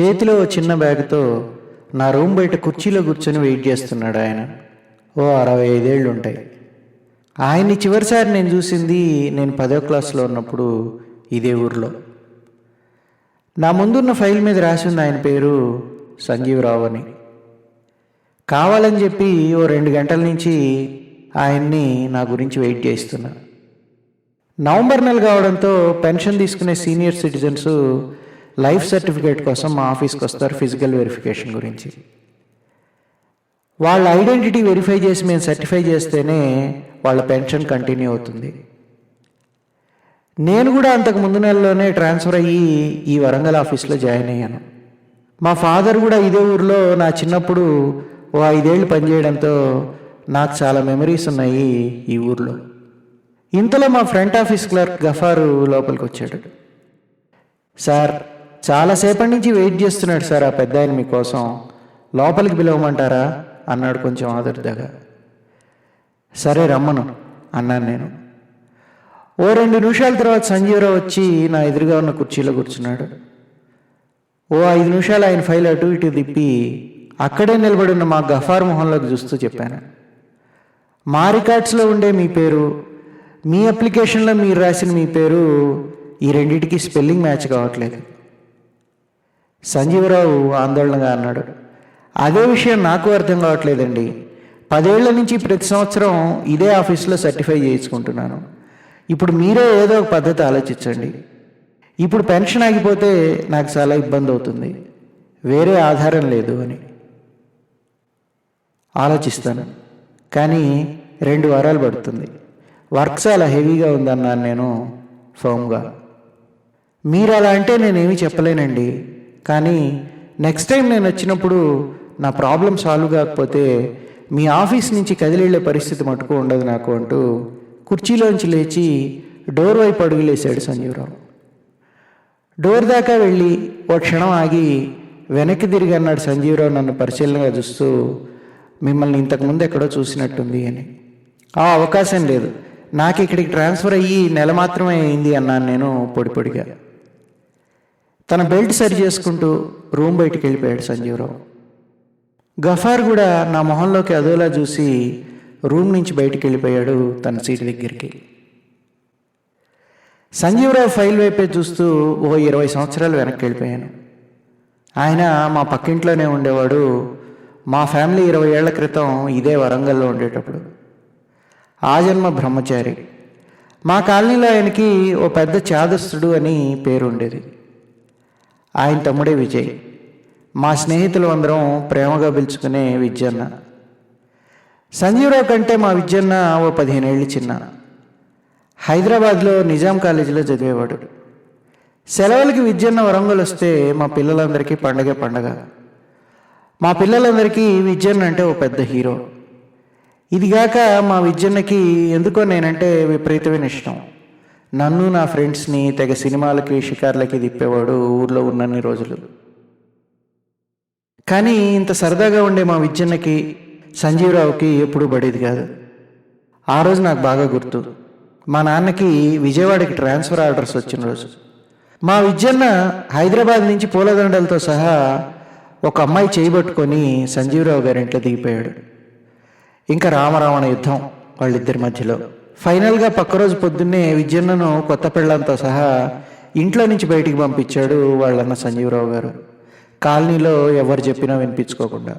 చేతిలో చిన్న బ్యాగ్తో నా రూమ్ బయట కుర్చీలో కూర్చొని వెయిట్ చేస్తున్నాడు ఆయన. ఓ అరవై ఐదేళ్ళు ఉంటాయి. ఆయన్ని చివరిసారి నేను చూసింది నేను పదో క్లాస్లో ఉన్నప్పుడు ఇదే ఊర్లో. నా ముందున్న ఫైల్ మీద రాసి ఉంది ఆయన పేరు సంజీవరావు అని. కావాలని చెప్పి ఓ రెండు గంటల నుంచి ఆయన్ని నా గురించి వెయిట్ చేస్తున్నా. నవంబర్ నెల కావడంతో పెన్షన్ తీసుకునే సీనియర్ సిటిజన్స్ లైఫ్ సర్టిఫికేట్ కోసం మా ఆఫీస్కి వస్తారు ఫిజికల్ వెరిఫికేషన్ గురించి. వాళ్ళ ఐడెంటిటీ వెరిఫై చేసి మేము సర్టిఫై చేస్తేనే వాళ్ళ పెన్షన్ కంటిన్యూ అవుతుంది. నేను కూడా అంతకు ముందు నెలలోనే ట్రాన్స్ఫర్ అయ్యి ఈ వరంగల్ ఆఫీస్లో జాయిన్ అయ్యాను. మా ఫాదర్ కూడా ఇదే ఊర్లో నా చిన్నప్పుడు ఓ ఐదేళ్ళు పనిచేయడంతో నాకు చాలా మెమరీస్ ఉన్నాయి ఈ ఊర్లో. ఇంతలో మా ఫ్రంట్ ఆఫీస్ క్లర్క్ గఫారు లోపలికి వచ్చాడు. సార్ చాలాసేపటి నుంచి వెయిట్ చేస్తున్నాడు సార్ ఆ పెద్ద ఆయన మీకోసం. లోపలికి పిలవమంటారా? అన్నాడు కొంచెం ఆదుర్దగా. సరే రమ్మను అన్నాను నేను. ఓ రెండు నిమిషాల తర్వాత సంజీవరావు వచ్చి నా ఎదురుగా ఉన్న కుర్చీలో కూర్చున్నాడు. ఓ ఐదు నిమిషాలు ఆయన ఫైల్ అటు ఇటు తిప్పి అక్కడే నిలబడి ఉన్న మా గఫార్ మొహంలోకి చూస్తూ చెప్పాను. మా రికార్డ్స్లో ఉండే మీ పేరు మీ అప్లికేషన్లో మీరు రాసిన మీ పేరు ఈ రెండింటికి స్పెల్లింగ్ మ్యాచ్ కావట్లేదు. సంజీవరావు ఆందోళనగా అన్నాడు. అదే విషయం నాకు అర్థం కావట్లేదండి. పదేళ్ళ నుంచి ప్రతి సంవత్సరం ఇదే ఆఫీస్లో సర్టిఫై చేయించుకుంటున్నాను. ఇప్పుడు మీరే ఏదో ఒక పద్ధతి ఆలోచించండి. ఇప్పుడు పెన్షన్ ఆగిపోతే నాకు చాలా ఇబ్బంది అవుతుంది. వేరే ఆధారం లేదు అని ఆలోచిస్తాను. కానీ రెండు వారాలు పడుతుంది. వర్క్ చాలా హెవీగా ఉందన్నాను నేను ఫోమ్గా. మీరు అలా అంటే నేనేమీ చెప్పలేనండి. కానీ నెక్స్ట్ టైం నేను వచ్చినప్పుడు నా ప్రాబ్లం సాల్వ్ కాకపోతే మీ ఆఫీస్ నుంచి కదిలిళ్ళే పరిస్థితి మటుకు ఉండదు నాకు అంటూ కుర్చీలోంచి లేచి డోర్ వైపు అడుగులేశాడు సంజీవరావు. డోర్ దాకా వెళ్ళి ఓ క్షణం ఆగి వెనక్కి తిరిగి అన్నాడు సంజీవరావు నన్ను పరిశీలనగా చూస్తూ మిమ్మల్ని ఇంతకుముందు ఎక్కడో చూసినట్టుంది అని. ఆ అవకాశం లేదు. నాకు ఇక్కడికి ట్రాన్స్ఫర్ అయ్యి నెల మాత్రమే అయింది అన్నాను నేను పొడి పొడిగా. తన బెల్ట్ సరి చేసుకుంటూ రూమ్ బయటికి వెళ్ళిపోయాడు సంజీవరావు. గఫార్ కూడా నా మొహంలోకి అదోలా చూసి రూమ్ నుంచి బయటికి వెళ్ళిపోయాడు తన సీటు దగ్గరికి. సంజీవరావు ఫైల్ వైపే చూస్తూ ఓ ఇరవై సంవత్సరాలు వెనక్కి వెళ్ళిపోయాను. ఆయన మా పక్కింట్లోనే ఉండేవాడు. మా ఫ్యామిలీ ఇరవై ఏళ్ళ క్రితం ఇదే వరంగల్లో ఉండేటప్పుడు. ఆ జన్మ బ్రహ్మచారి. మా కాలనీలో ఆయనకి ఓ పెద్ద చాదస్తుడు అని పేరు ఉండేది ఆయన తమ్ముడే విజయ్. మా స్నేహితులు అందరం ప్రేమగా పిలుచుకునే విద్యన్న సంజీవరావు కంటే మా విద్యన్న ఓ పదిహేనేళ్ళు చిన్న. హైదరాబాద్లో నిజాం కాలేజీలో చదివేవాడు. సెలవులకి విద్యన్న వరంగల్ వస్తే మా పిల్లలందరికీ పండగ పండగ. మా పిల్లలందరికీ విద్యన్న అంటే ఓ పెద్ద హీరో. ఇదిగాక మా విద్యన్నకి ఎందుకో నేనంటే విపరీతమైన ఇష్టం. నన్ను నా ఫ్రెండ్స్ని తెగ సినిమాలకి షికార్లకి తిప్పేవాడు ఊర్లో ఉన్నన్ని రోజులు. కానీ ఇంత సరదాగా ఉండే మా విద్యన్నకి సంజీవరావుకి ఎప్పుడూ పడేది కాదు. ఆ రోజు నాకు బాగా గుర్తు. మా నాన్నకి విజయవాడకి ట్రాన్స్ఫర్ ఆర్డర్స్ వచ్చిన రోజు. మా విద్యన్న హైదరాబాద్ నుంచి పూలదండలతో సహా ఒక అమ్మాయి చేయబట్టుకొని సంజీవరావు గారింట్లో దిగిపోయాడు. ఇంకా రామరావణ యుద్ధం వాళ్ళిద్దరి మధ్యలో. ఫైనల్గా పక్క రోజు పొద్దున్నే విద్యన్నను కొత్త పిల్లలతో సహా ఇంట్లో నుంచి బయటికి పంపించాడు వాళ్ళన్న సంజీవరావు గారు. కాలనీలో ఎవరు చెప్పినా వినిపించుకోకుండా.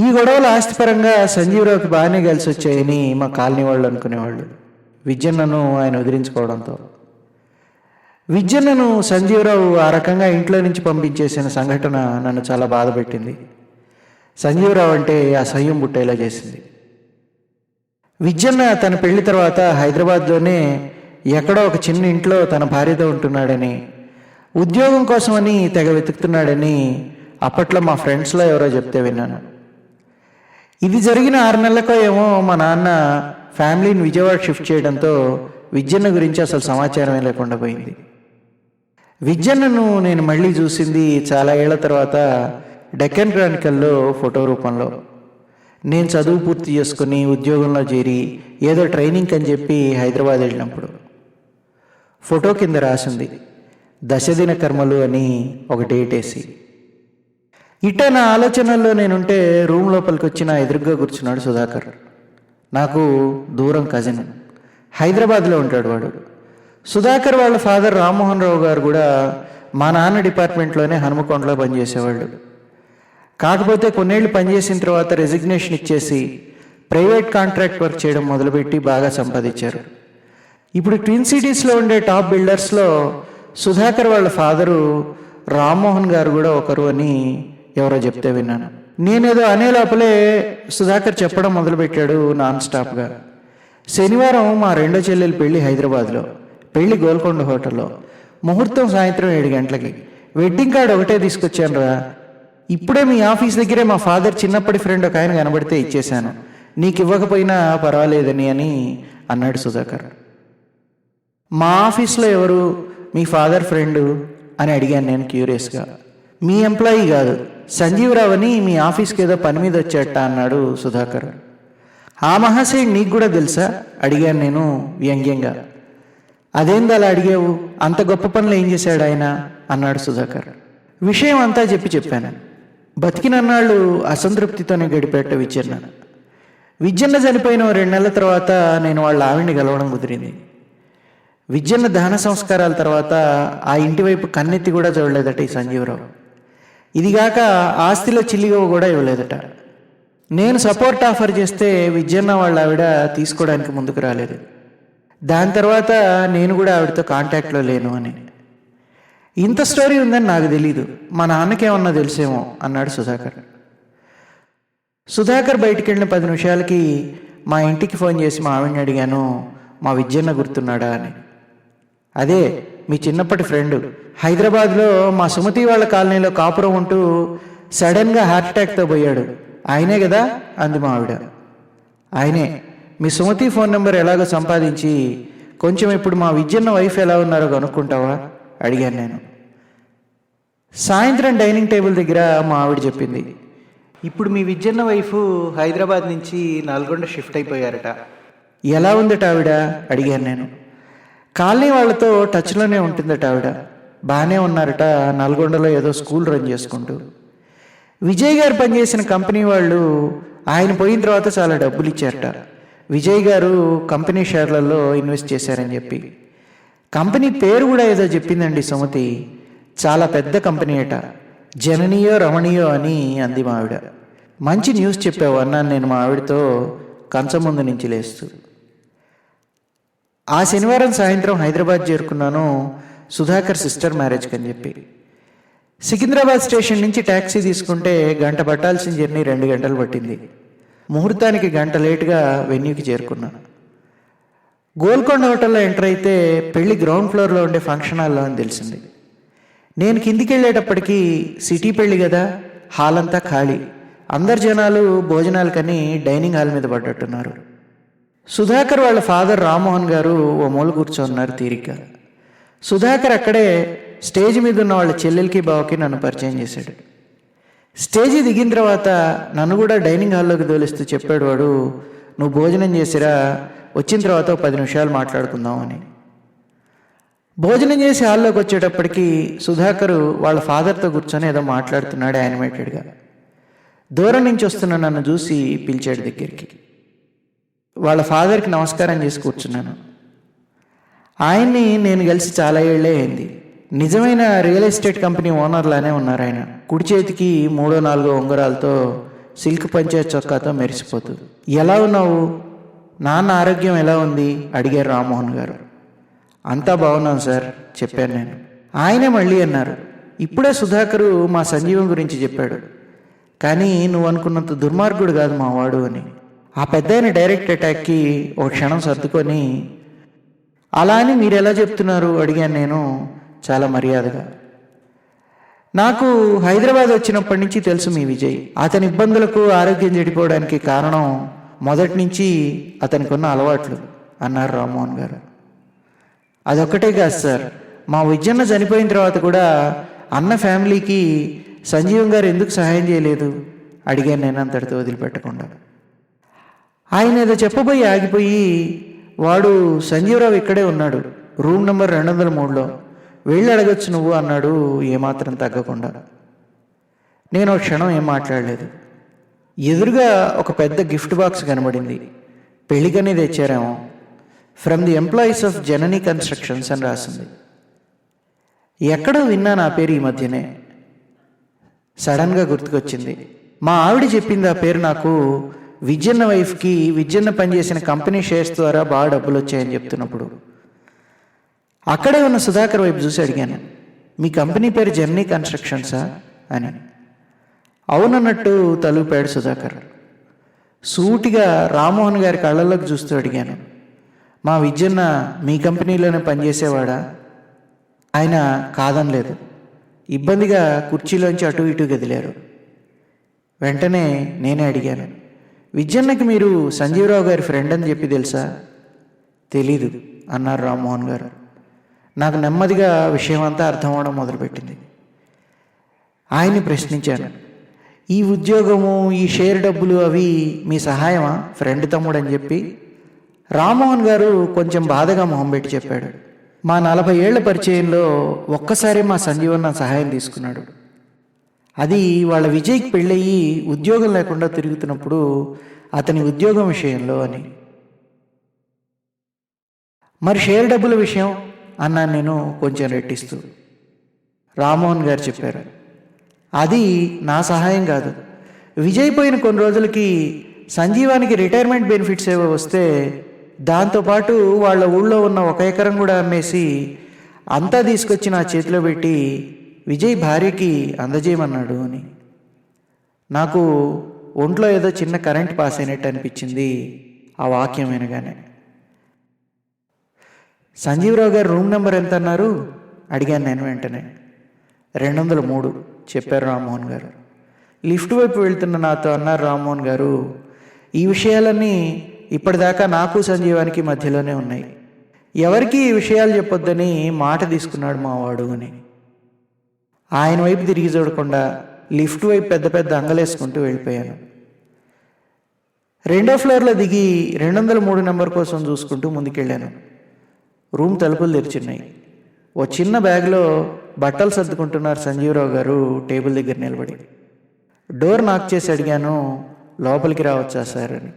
ఈ గొడవలు ఆస్తిపరంగా సంజీవరావుకి బాగానే కలిసి వచ్చాయని మా కాలనీ వాళ్ళు అనుకునేవాళ్ళు. విద్యన్నను ఆయన వదిలించుకోవడంతో. విద్యన్నను సంజీవరావు ఆ రకంగా ఇంట్లో నుంచి పంపించేసిన సంఘటన నన్ను చాలా బాధపెట్టింది సంజీవరావు అంటే అసహ్యం పుట్టేలా చేసింది. విద్యన్న తన పెళ్ళి తర్వాత హైదరాబాద్లోనే ఎక్కడో ఒక చిన్న ఇంట్లో తన భార్యతో ఉంటున్నాడని ఉద్యోగం కోసమని తెగ వెతుకుతున్నాడని అప్పట్లో మా ఫ్రెండ్స్లో ఎవరో చెప్తే విన్నాను. ఇది జరిగిన ఆరు నెలలకో ఏమో మా నాన్న ఫ్యామిలీని విజయవాడ షిఫ్ట్ చేయడంతో విద్యన్న గురించి అసలు సమాచారమే లేకుండా పోయింది. విద్యన్నను నేను మళ్ళీ చూసింది చాలా ఏళ్ళ తర్వాత డెక్కన్ క్రానికల్లో ఫోటో రూపంలో. నేను చదువు పూర్తి చేసుకుని ఉద్యోగంలో చేరి ఏదో ట్రైనింగ్ అని చెప్పి హైదరాబాద్ వెళ్ళినప్పుడు ఫోటో కింద రాసింది దశదిన కర్మలు అని ఒక డేట్ వేసి. ఇట నా ఆలోచనల్లో నేనుంటే రూమ్ లోపలికి వచ్చి నా ఎదురుగా కూర్చున్నాడు సుధాకర్. నాకు దూరం కజిన్ హైదరాబాద్లో ఉంటాడు వాడు. సుధాకర్ వాళ్ళ ఫాదర్ రామ్మోహన్ రావు గారు కూడా మా నాన్న డిపార్ట్మెంట్లోనే హనుమకొండలో పనిచేసేవాళ్ళు. కాకపోతే కొన్నేళ్ళు పనిచేసిన తర్వాత రెసిగ్నేషన్ ఇచ్చేసి ప్రైవేట్ కాంట్రాక్ట్ వర్క్ చేయడం మొదలుపెట్టి బాగా సంపాదించారు. ఇప్పుడు ట్విన్ సిటీస్లో ఉండే టాప్ బిల్డర్స్లో సుధాకర్ వాళ్ళ ఫాదరు రామ్మోహన్ గారు కూడా ఒకరు అని ఎవరో చెప్తే విన్నాను. నేనేదో అనే లోపలే సుధాకర్ చెప్పడం మొదలుపెట్టాడు నాన్ స్టాప్గా శనివారం మా రెండో చెల్లెలు పెళ్ళి హైదరాబాద్లో పెళ్ళి గోల్కొండ హోటల్లో. ముహూర్తం సాయంత్రం ఏడు గంటలకి. వెడ్డింగ్ కార్డు ఒకటే తీసుకొచ్చాను రా ఇప్పుడే మీ ఆఫీస్ దగ్గరే మా ఫాదర్ చిన్నప్పటి ఫ్రెండ్ ఒక ఆయన కనబడితే ఇచ్చేశాను. నీకు ఇవ్వకపోయినా పర్వాలేదని అని అన్నాడు సుధాకర్. మా ఆఫీస్లో ఎవరు? మీ ఫాదర్ ఫ్రెండు అని అడిగాను నేను క్యూరియస్గా. మీ ఎంప్లాయీ కాదు సంజీవరావు అని మీ ఆఫీస్కి ఏదో పని మీద వచ్చేట అన్నాడు సుధాకర్. ఆ మహాశయుడు నీకు కూడా తెలుసా? అడిగాను నేను వ్యంగ్యంగా. అదేంది అలా అడిగావు? అంత గొప్ప పనులు ఏం చేశాడు ఆయన? అన్నాడు సుధాకర్. విషయం అంతా చెప్పి చెప్పాను. బతికినన్నాళ్ళు అసంతృప్తితోనే గడిపేట విద్యన్న విద్యన్న చనిపోయిన రెండు నెలల తర్వాత నేను వాళ్ళ ఆవిడ్ని గెలవడం కుదిరింది. విద్యన్న దహన సంస్కారాల తర్వాత ఆ ఇంటి వైపు కన్నెత్తి కూడా చూడలేదట ఈ సంజీవరావు. ఇదిగాక ఆస్తిలో చిల్లిగవ కూడా ఇవ్వలేదట. నేను సపోర్ట్ ఆఫర్ చేస్తే విద్యన్న వాళ్ళ ఆవిడ తీసుకోవడానికి ముందుకు రాలేదు. దాని తర్వాత నేను కూడా ఆవిడతో కాంటాక్ట్లో లేను అని. ఇంత స్టోరీ ఉందని నాకు తెలీదు. మా నాన్నకేమన్నా తెలిసేమో అన్నాడు సుధాకర్. సుధాకర్ బయటికి వెళ్ళిన పది నిమిషాలకి మా ఇంటికి ఫోన్ చేసి మా ఆవిడని అడిగాను మా విద్యన్న గుర్తున్నాడా? అని. అదే మీ చిన్నప్పటి ఫ్రెండ్. హైదరాబాద్లో మా సుమతి వాళ్ళ కాలనీలో కాపురం ఉంటూ సడన్గా హార్ట్ అటాక్తో పోయాడు. ఆయనే కదా? అంది మా ఆవిడ. ఆయనే. మీ సుమతి ఫోన్ నెంబర్ ఎలాగో సంపాదించి కొంచెం ఇప్పుడు మా విద్యన్న వైఫ్ ఎలా ఉన్నారో కనుక్కుంటావా? అడిగాను నేను. సాయంత్రం డైనింగ్ టేబుల్ దగ్గర మా ఆవిడ చెప్పింది ఇప్పుడు మీ విద్యన్న వైఫ్ హైదరాబాద్ నుంచి నల్గొండ షిఫ్ట్ అయిపోయారట. ఎలా ఉందట ఆవిడ? అడిగాను నేను. కాలనీ వాళ్ళతో టచ్లోనే ఉంటుందట ఆవిడ. బాగానే ఉన్నారట నల్గొండలో ఏదో స్కూల్ రన్ చేసుకుంటూ. విజయ్ గారు పనిచేసిన కంపెనీ వాళ్ళు ఆయన పోయిన తర్వాత చాలా డబ్బులు ఇచ్చారట. విజయ్ గారు కంపెనీ షేర్లలో ఇన్వెస్ట్ చేశారని చెప్పి. కంపెనీ పేరు కూడా ఏదో చెప్పిందండి సుమతి. చాలా పెద్ద కంపెనీ అట. జననీయో రమణీయో అని అంది మా ఆవిడ. మంచి న్యూస్ చెప్పావు అన్నాను నేను మా ఆవిడతో కంచం ముందు నుంచి లేస్తూ. ఆ శనివారం సాయంత్రం హైదరాబాద్ చేరుకున్నాను సుధాకర్ సిస్టర్ మ్యారేజ్కి అని చెప్పి. సికింద్రాబాద్ స్టేషన్ నుంచి ట్యాక్సీ తీసుకుంటే గంట పట్టాల్సిన జర్నీ రెండు గంటలు పట్టింది. ముహూర్తానికి గంట లేటుగా వెన్యూకి చేరుకున్నాను. గోల్కొండ హోటల్లో ఎంటర్ అయితే పెళ్ళి గ్రౌండ్ ఫ్లోర్లో ఉండే ఫంక్షన్ హాల్లో అని తెలిసింది. నేను కిందికి వెళ్ళేటప్పటికి సిటీ పెళ్ళి కదా హాల్ అంతా ఖాళీ. అందరు జనాలు భోజనాలకని డైనింగ్ హాల్ మీద పడ్డట్టున్నారు. సుధాకర్ వాళ్ళ ఫాదర్ రామ్మోహన్ గారు ఓ మూల కూర్చోన్నారు తీరిగ్గా. సుధాకర్ అక్కడే స్టేజ్ మీద ఉన్న వాళ్ళ చెల్లెలకి బావకి నన్ను పరిచయం చేశాడు. స్టేజ్ దిగిన తర్వాత నన్ను కూడా డైనింగ్ హాల్లోకి తోలిస్తూ చెప్పాడు వాడు నువ్వు భోజనం చేసిరా వచ్చిన తర్వాత పది నిమిషాలు మాట్లాడుకుందాం అని. భోజనం చేసి హాల్లోకి వచ్చేటప్పటికి సుధాకరు వాళ్ళ ఫాదర్తో కూర్చొని ఏదో మాట్లాడుతున్నాడు యానిమేటెడ్గా. దూరం నుంచి వస్తున్న నన్ను చూసి పిలిచాడు దగ్గరికి. వాళ్ళ ఫాదర్కి నమస్కారం చేసి కూర్చున్నాను. ఆయన్ని నేను కలిసి చాలా ఏళ్ళే అయింది. నిజమైన రియల్ ఎస్టేట్ కంపెనీ ఓనర్లానే ఉన్నారు ఆయన. కుడి చేతికి మూడో నాలుగో ఉంగరాలతో సిల్క్ పంచే చొక్కాతో మెరిసిపోతుంది ఎలా ఉన్నావు? నాన్న ఆరోగ్యం ఎలా ఉంది? అడిగారు రామ్మోహన్ గారు. అంతా బాగున్నాను సార్ చెప్పాను నేను. ఆయనే మళ్ళీ అన్నారు. ఇప్పుడే సుధాకరు మా సంజీవం గురించి చెప్పాడు. కానీ నువ్వు అనుకున్నంత దుర్మార్గుడు కాదు మా వాడు అని. ఆ పెద్ద డైరెక్ట్ అటాక్కి ఒక క్షణం సర్దుకొని అలా అని మీరు ఎలా చెప్తున్నారు? అడిగాను నేను చాలా మర్యాదగా. నాకు హైదరాబాద్ వచ్చినప్పటి నుంచి తెలుసు మీ విజయ్. అతని ఇబ్బందులకు ఆరోగ్యం చెడిపోవడానికి కారణం మొదటి నుంచి అతనికి ఉన్న అలవాట్లు అన్నారు రామ్మోహన్ గారు. అదొక్కటే కాదు సార్ మా విజయన్న చనిపోయిన తర్వాత కూడా అన్న ఫ్యామిలీకి సంజీవం గారు ఎందుకు సహాయం చేయలేదు? అడిగాను నేను అంతటితో వదిలిపెట్టకుండా. ఆయన ఏదో చెప్పబోయి ఆగిపోయి వాడు సంజీవరావు ఇక్కడే ఉన్నాడు రూమ్ నెంబర్ రెండు వందల మూడులో. వెళ్ళి అడగచ్చు నువ్వు అన్నాడు. ఏమాత్రం తగ్గకుండా. నేను ఒక క్షణం ఏం మాట్లాడలేదు. ఎదురుగా ఒక పెద్ద గిఫ్ట్ బాక్స్ కనబడింది. పెళ్ళికనే తెచ్చారేమో. From the employees of Janani constructions అని రాసింది. ఎక్కడో విన్నా నా పేరు ఈ మధ్యనే. సడన్గా గుర్తుకొచ్చింది. మా ఆవిడ చెప్పింది ఆ పేరు నాకు. విజయన్న వైఫ్కి విజయన్న పనిచేసిన కంపెనీ షేర్స్ ద్వారా బాగా డబ్బులు వచ్చాయని చెప్తున్నప్పుడు. అక్కడే ఉన్న సుధాకర్ వైపు చూసి అడిగాను మీ కంపెనీ పేరు జర్నీ కన్స్ట్రక్షన్సా? అని. అవునన్నట్టు తలుపాడు సుధాకర్. సూటిగా రామ్మోహన్ గారి కళ్ళల్లోకి చూస్తూ అడిగాను మా విద్యన్న మీ కంపెనీలోనే పనిచేసేవాడా? ఆయన కాదనలేదు. ఇబ్బందిగా కుర్చీలోంచి అటు ఇటు గదిలారు. వెంటనే నేనే అడిగాను విద్యన్నకి మీరు సంజీవరావు గారి ఫ్రెండ్ అని చెప్పి తెలుసా? తెలీదు అన్నారు రామ్మోహన్ గారు. నాకు నెమ్మదిగా విషయం అంతా అర్థం అవడం మొదలుపెట్టింది. ఆయన్ని ప్రశ్నించాను. ఈ ఉద్యోగము ఈ షేర్ డబ్బులు అవి మీ సహాయమా? ఫ్రెండ్ తమ్ముడు అని చెప్పి. రామ్మోహన్ గారు కొంచెం బాధగా మొహం పెట్టి చెప్పాడు. మా నలభై ఏళ్ళ పరిచయంలో ఒక్కసారి మా సంజీవన్న నా సహాయం తీసుకున్నాడు. అది వాళ్ళ విజయ్కి పెళ్ళయి ఉద్యోగం లేకుండా తిరుగుతున్నప్పుడు అతని ఉద్యోగం విషయంలో అని. మరి షేర్ డబ్బుల విషయం? అన్నాను నేను కొంచెం రెట్టిస్తూ. రామ్మోహన్ గారు చెప్పారు అది నా సహాయం కాదు. విజయ్ పోయిన కొన్ని రోజులకి సంజీవానికి రిటైర్మెంట్ బెనిఫిట్స్ ఏవో వస్తే దాంతోపాటు వాళ్ళ ఊళ్ళో ఉన్న ఒక ఎకరం కూడా అమ్మేసి అంతా తీసుకొచ్చి నా చేతిలో పెట్టి విజయ్ భార్యకి అందజేయమన్నాడు అని. నాకు ఒంట్లో ఏదో చిన్న కరెంట్ పాస్ అయినట్టు అనిపించింది ఆ వాక్యం వినగానే. సంజీవరావు గారు రూమ్ నెంబర్ ఎంత అన్నారు అడిగాను నేను వెంటనే. రెండు వందల మూడు చెప్పారు రామ్మోహన్ గారు. లిఫ్ట్ వైపు వెళ్తున్న నాతో అన్నారు రామ్మోహన్ గారు ఈ విషయాలన్నీ ఇప్పటిదాకా నాకు సంజీవానికి మధ్యలోనే ఉన్నాయి. ఎవరికి ఈ విషయాలు చెప్పొద్దని మాట తీసుకున్నాడు మావాడు అని. ఆయన వైపు తిరిగి చూడకుండా లిఫ్ట్ వైపు పెద్ద పెద్ద అంగలేసుకుంటూ వెళ్ళిపోయాను. రెండో ఫ్లోర్లో దిగి రెండు వందల మూడు నెంబర్ కోసం చూసుకుంటూ ముందుకెళ్ళాను. రూమ్ తలుపులు తెరిచున్నాయి. ఓ చిన్న బ్యాగ్లో బట్టలు సర్దుకుంటున్నారు సంజీవరావు గారు టేబుల్ దగ్గర నిలబడి. డోర్ నాక్ చేసి అడిగాను లోపలికి రావచ్చా సార్ అని.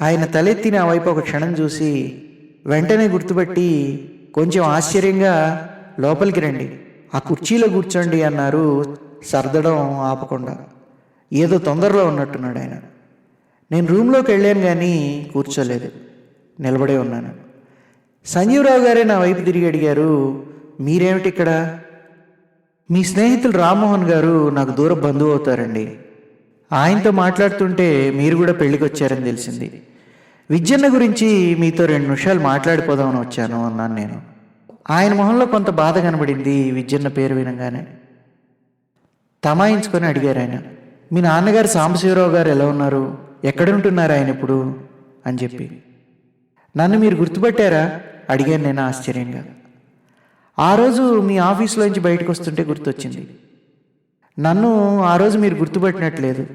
ఆయన తలెత్తి నా వైపు ఒక క్షణం చూసి వెంటనే గుర్తుపెట్టి కొంచెం ఆశ్చర్యంగా లోపలికి రండి ఆ కుర్చీలో కూర్చోండి అన్నారు సర్దడం ఆపకుండా. ఏదో తొందరలో ఉన్నట్టున్నాడు ఆయన. నేను రూమ్లోకి వెళ్ళాను కానీ కూర్చోలేదు. నిలబడే ఉన్నాను. సంజీవరావు గారే నా వైపు తిరిగి అడిగారు మీరేమిటి ఇక్కడ? మీ స్నేహితులు రామ్మోహన్ గారు నాకు దూర బంధువు అవుతారండి. ఆయనతో మాట్లాడుతుంటే మీరు కూడా పెళ్ళికి వచ్చారని తెలిసింది. విద్యన్న గురించి మీతో రెండు నిమిషాలు మాట్లాడిపోదామని వచ్చాను అన్నాను నేను. ఆయన మొహంలో కొంత బాధ కనబడింది విద్యన్న పేరు వినగానే. తమాయించుకొని అడిగారు ఆయన. మీ నాన్నగారు సాంబశివరావు గారు ఎలా ఉన్నారు? ఎక్కడ ఉంటున్నారు ఆయన ఇప్పుడు? అని చెప్పి. నన్ను మీరు గుర్తుపట్టారా? అడిగాను నేను ఆశ్చర్యంగా. ఆ రోజు మీ ఆఫీస్లోంచి బయటకు వస్తుంటే గుర్తొచ్చింది. నన్ను ఆ రోజు మీరు గుర్తుపట్టినట్లేదు.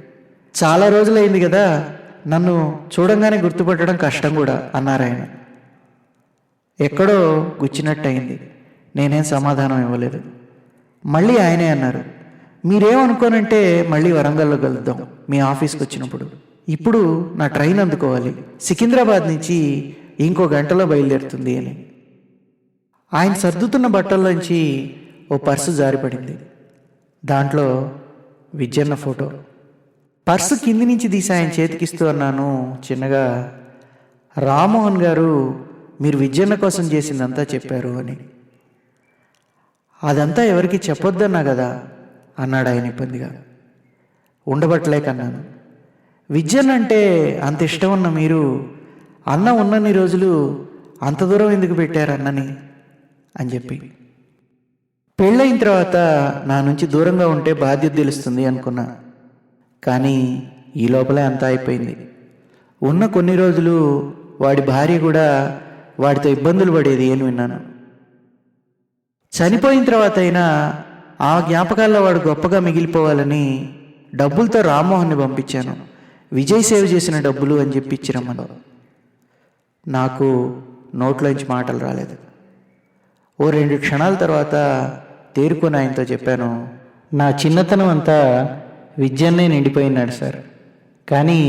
చాలా రోజులైంది కదా నన్ను చూడంగానే గుర్తుపట్టడం కష్టం కూడా అన్నారు ఆయన. ఎక్కడో గుచ్చినట్టయింది. నేనేం సమాధానం ఇవ్వలేదు. మళ్ళీ ఆయనే అన్నారు మీరేమనుకోనంటే మళ్ళీ వరంగల్లో కలుద్దాం మీ ఆఫీస్కి వచ్చినప్పుడు ఇప్పుడు నా ట్రైన్ అందుకోవాలి. సికింద్రాబాద్ నుంచి ఇంకో గంటలో బయలుదేరుతుంది అని. ఆయన సర్దుతున్న బట్టల్లోంచి ఓ పర్సు జారిపడింది. దాంట్లో విజయన్న ఫోటో. పర్సు కింది నుంచి తీసి ఆయన చేతికిస్తూ అన్నాను చిన్నగా రామ్మోహన్ గారు మీరు విజయన్న కోసం చేసిందంతా చెప్పారు అని. అదంతా ఎవరికి చెప్పొద్దన్నా కదా అన్నాడు ఆయన ఇబ్బందిగా. ఉండబట్టలేకన్నాను. విద్యన్ అంటే అంత ఇష్టం ఉన్న మీరు అన్న ఉన్నన్ని రోజులు అంత దూరం ఎందుకు పెట్టారు అన్నని అని చెప్పి. పెళ్ళైన తర్వాత నా నుంచి దూరంగా ఉంటే బాధ్యత తెలుస్తుంది అనుకున్నా. కానీ ఈ లోపలే అంతా అయిపోయింది. ఉన్న కొన్ని రోజులు వాడి భార్య కూడా వాడితో ఇబ్బందులు పడేది అని విన్నాను. చనిపోయిన తర్వాత అయినా ఆ జ్ఞాపకాల్లో వాడు గొప్పగా మిగిలిపోవాలని డబ్బులతో రామ్మోహన్ని పంపించాను. విజయ్ సేవ్ చేసిన డబ్బులు అని చెప్పి ఇచ్చిరమ్మలో నాకు నోట్లోంచి మాటలు రాలేదు. ఓ రెండు క్షణాల తర్వాత తేరుకొని ఆయనతో చెప్పాను నా చిన్నతనం అంతా విద్యన్నే నిండిపోయినాడు సార్. కానీ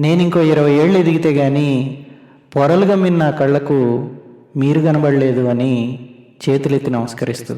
నేను ఇంకో ఇరవై ఏళ్ళు ఎదిగితే కానీ పొరలు గమ్మిన నా కళ్ళకు మీరు కనబడలేదు అని చేతులెత్తి నమస్కరిస్తూ